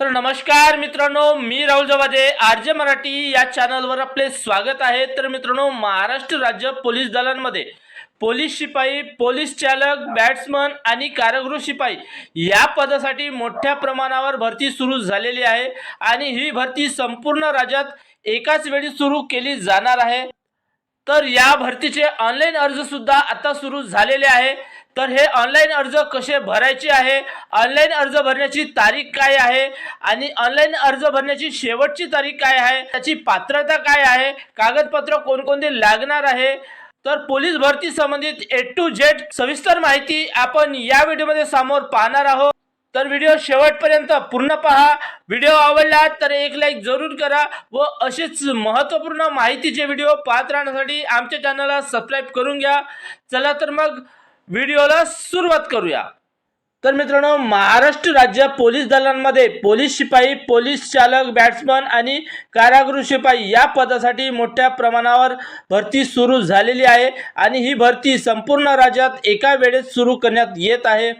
तर नमस्कार मित्रांनो मी राहुल जवादे आर जे मराठी या चॅनलवर आपले स्वागत आहे. तर मित्रांनो महाराष्ट्र राज्य पोलीस दलांमध्ये पोलीस शिपाई पोलीस चालक बॅट्समन आणि कारागृह शिपाई या पदासाठी मोठ्या प्रमाणावर भरती सुरू झालेली आहे आणि ही भरती संपूर्ण राज्यात एकाच वेळी सुरू केली जाणार आहे. तर या भरतीचे ऑनलाईन अर्जसुद्धा आता सुरू झालेले आहे. तर हे ऑनलाईन अर्ज कसे भरायचे आहे? ऑनलाईन अर्ज भरण्याची तारीख काय आहे? आणि ऑनलाईन अर्ज भरण्याची शेवटची तारीख काय आहे? त्याची पात्रता काय आहे? कागदपत्र कोणकोणते लागणार आहे? तर पोलीस भरती संबंधित ए टू झेड सविस्तर माहिती आपण या व्हिडिओमध्ये समोर पाहणार आहोत. तर व्हिडिओ शेवटपर्यंत पूर्ण पहा. व्हिडिओ आवडला तर एक लाईक जरूर करा व असेच महत्त्वपूर्ण माहितीचे व्हिडिओ पाहत राहण्यासाठी आमच्या चॅनलला सबस्क्राईब करून घ्या. चला तर मग व्हिडिओला सुरुवात करूया. तर मित्रांनो महाराष्ट्र राज्य पोलीस दलांमध्ये पोलीस शिपाई पोलीस चालक बॅट्समन आणि कारागृह शिपाई या पदासाठी मोठ्या प्रमाणावर भरती सुरू झालेली आहे आणि ही भरती संपूर्ण राज्यात एका वेळेस सुरू करण्यात येत आहे.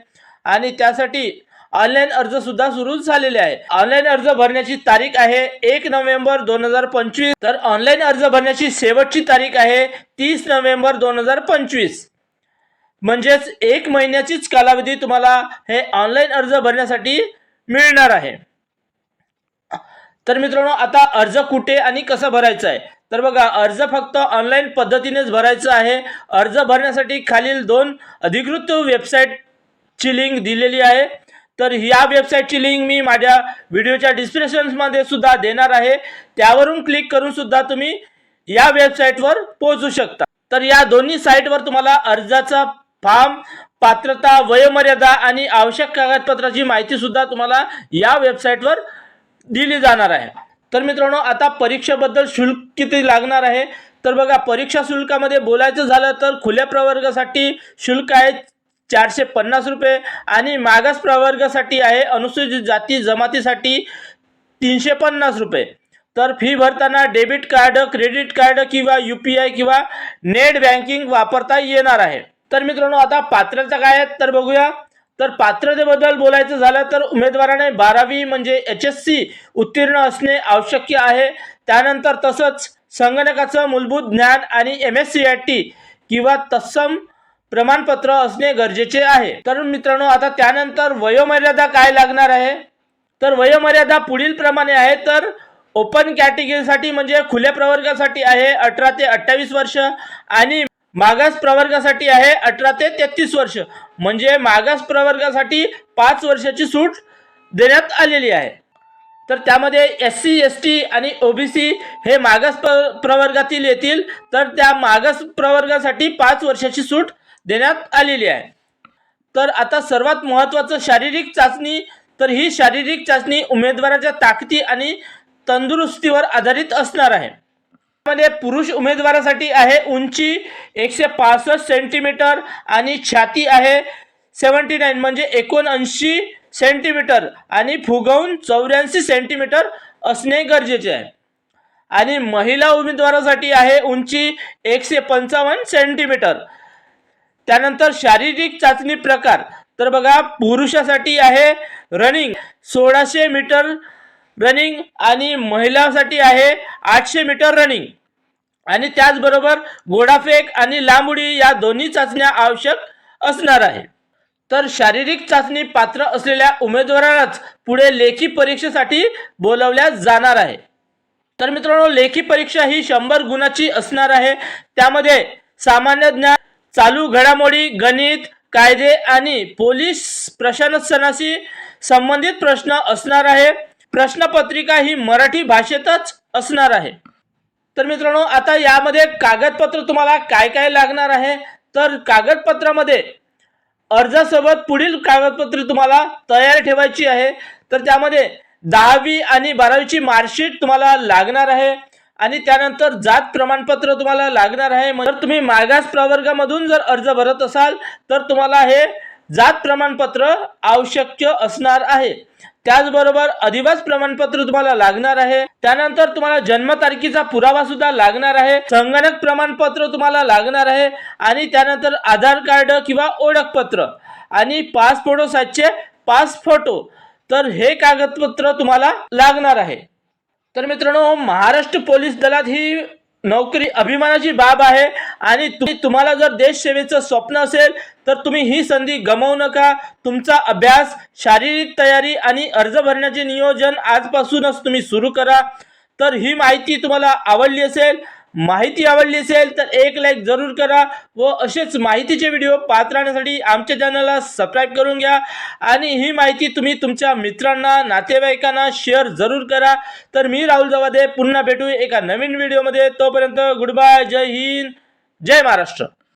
आणि त्यासाठी ऑनलाईन अर्ज सुद्धा सुरू झालेले आहे. ऑनलाईन अर्ज भरण्याची तारीख आहे एक नोव्हेंबर दोन हजार पंचवीस. तर ऑनलाईन अर्ज भरण्याची शेवटची तारीख आहे तीस नोव्हेंबर दोन हजार पंचवीस. म्हणजेच एक महिन्याचीच कालावधी तुम्हाला हे ऑनलाईन अर्ज भरण्यासाठी मिळणार आहे. तर मित्रांनो आता अर्ज कुठे आणि कसा भरायचा आहे? तर बघा अर्ज फक्त ऑनलाईन पद्धतीनेच भरायचा आहे. अर्ज भरण्यासाठी खालील दोन अधिकृत वेबसाईटची लिंक दिलेली आहे. तर या वेबसाईटची लिंक मी माझ्या व्हिडिओच्या डिस्क्रिप्शन्समध्ये सुद्धा देणार आहे. त्यावरून क्लिक करून सुद्धा तुम्ही या वेबसाईटवर पोहोचू शकता. तर या दोन्ही साईटवर तुम्हाला अर्जाचा फॉर्म पात्रता वयोमर्यादा आणि आवश्यक कागदपत्राची माहिती सुद्धा तुम्हाला या वेबसाईटवर दिली जाणार आहे. तर मित्रांनो आता परीक्षेबद्दल शुल्क किती लागणार आहे? तर बघा परीक्षा शुल्कामध्ये बोलायचं झालं तर खुल्या प्रवर्गासाठी शुल्क आहे चारशे पन्नास रुपये आणि मागास प्रवर्गासाठी आहे अनुसूचित जाती जमातीसाठी तीनशे पन्नास रुपये. तर फी भरताना डेबिट कार्ड क्रेडिट कार्ड किंवा यू पी आय किंवा नेट बँकिंग वापरता येणार आहे. तर मित्रांनो आता पात्रता काय आहेत तर बघूया. तर पात्रतेबद्दल बोलायचं झालं तर उमेदवाराने बारावी म्हणजे एच एस सी उत्तीर्ण असणे आवश्यक आहे. त्यानंतर तसंच संगणकाचं मूलभूत ज्ञान आणि M S C I T किंवा तत्सम प्रमाणपत्र असणे गरजेचे आहे. तर मित्रांनो आता त्यानंतर वयोमर्यादा काय लागणार आहे? तर वयोमर्यादा पुढील प्रमाणे आहे तर ओपन कॅटेगरीसाठी म्हणजे खुल्या प्रवर्गासाठी आहे अठरा ते अठ्ठावीस वर्ष आणि मागास प्रवर्गासाठी आहे अठरा ते तेहतीस वर्ष. म्हणजे मागास प्रवर्गासाठी पाच वर्षाची सूट देण्यात आलेली आहे. तर त्यामध्ये एस सी एस टी आणि ओबीसी हे मागास प्र प्रवर्गातील येतील. तर त्या मागास प्रवर्गासाठी पाच वर्षाची सूट देण्यात आलेली आहे. तर आता सर्वात महत्त्वाचं शारीरिक चाचणी तर ही शारीरिक चाचणी उमेदवाराच्या ताकदी आणि तंदुरुस्तीवर आधारित असणार आहे. मध्ये पुरुष उमेदवारासाठी आहे. उंची एकशे पासष्ट सेंटीमीटर आणि छाती आहे. सेवन्टी नाईन म्हणजे एकोणऐंशी सेंटीमीटर आणि फुगवून चौऱ्याऐंशी सेंटीमीटर असणे गरजेचे आहे. आणि महिला उमेदवारासाठी आहे उंची एकशे पंचावन्न सेंटीमीटर त्यानंतर शारीरिक चाचणी प्रकार. तर बघा पुरुषासाठी आहे रनिंग सोळाशे मीटर रनिंग आणि महिलांसाठी आहे आठशे मीटर रनिंग आणि त्याचबरोबर घोडाफेक आणि लांब उडी या दोन्ही चाचण्या आवश्यक असणार आहे. तर शारीरिक चाचणी पात्र असलेल्या उमेदवारालाच पुढे लेखी परीक्षेसाठी बोलवल्या जाणार आहे. तर मित्रांनो लेखी परीक्षा ही शंभर गुणाची असणार आहे. त्यामध्ये सामान्य ज्ञान चालू घडामोडी गणित कायदे आणि पोलीस प्रशासनाशी संबंधित प्रश्न असणार आहे. प्रश्नपत्रिका ही मराठी भाषेतच असणार आहे. तर मित्रांनो आता यामध्ये कागदपत्र तुम्हाला काय काय लागणार आहे? तर कागदपत्रामध्ये अर्जासोबत पुढील कागदपत्रे तुम्हाला तयार ठेवायची आहे. तर त्यामध्ये दहावी आणि बारावीची मार्कशीट तुम्हाला लागणार आहे. आणि त्यानंतर जात प्रमाणपत्र तुम्हाला लागणार आहे. जर तुम्ही मागास प्रवर्गामधून जर अर्ज भरत असाल तर तुम्हाला हे जात प्रमाणपत्र आवश्यक असणार आहे. त्याचबरोबर अधिवास प्रमाणपत्र तुम्हाला लागणार आहे. त्यानंतर तुम्हाला जन्मतारखेचा पुरावा सुद्धा लागणार आहे. संगणक प्रमाणपत्र तुम्हाला लागणार आहे. आणि त्यानंतर आधार कार्ड किंवा ओळखपत्र. आणि पाच फोटो साईजचे पाच फोटो. तर हे कागदपत्र तुम्हाला लागणार आहे. तर मित्रांनो महाराष्ट्र पोलीस दलात ही नोकरी अभिमानाची बाब आहे. आणि तुम्ही तुम्हाला जर देशसेवेचं स्वप्न असेल तर तुम्ही ही संधी गमावू नका. तुमचा अभ्यास शारीरिक तयारी आणि अर्ज भरण्याचे नियोजन आजपासूनच तुम्ही सुरू करा. तर ही माहिती तुम्हाला आवडली असेल माहिती आवडली असेल तर एक लाईक जरूर करा व असेच माहितीचे व्हिडिओ पाहत राहण्यासाठी आमच्या चॅनलला सबस्क्राईब करून घ्या. आणि ही माहिती तुम्ही तुमच्या मित्रांना नातेवाईकांना शेअर जरूर करा. तर मी राहुल जवादे पुन्हा भेटू एका नवीन व्हिडिओमध्ये तोपर्यंत गुड बाय जय हिंद. जय महाराष्ट्र.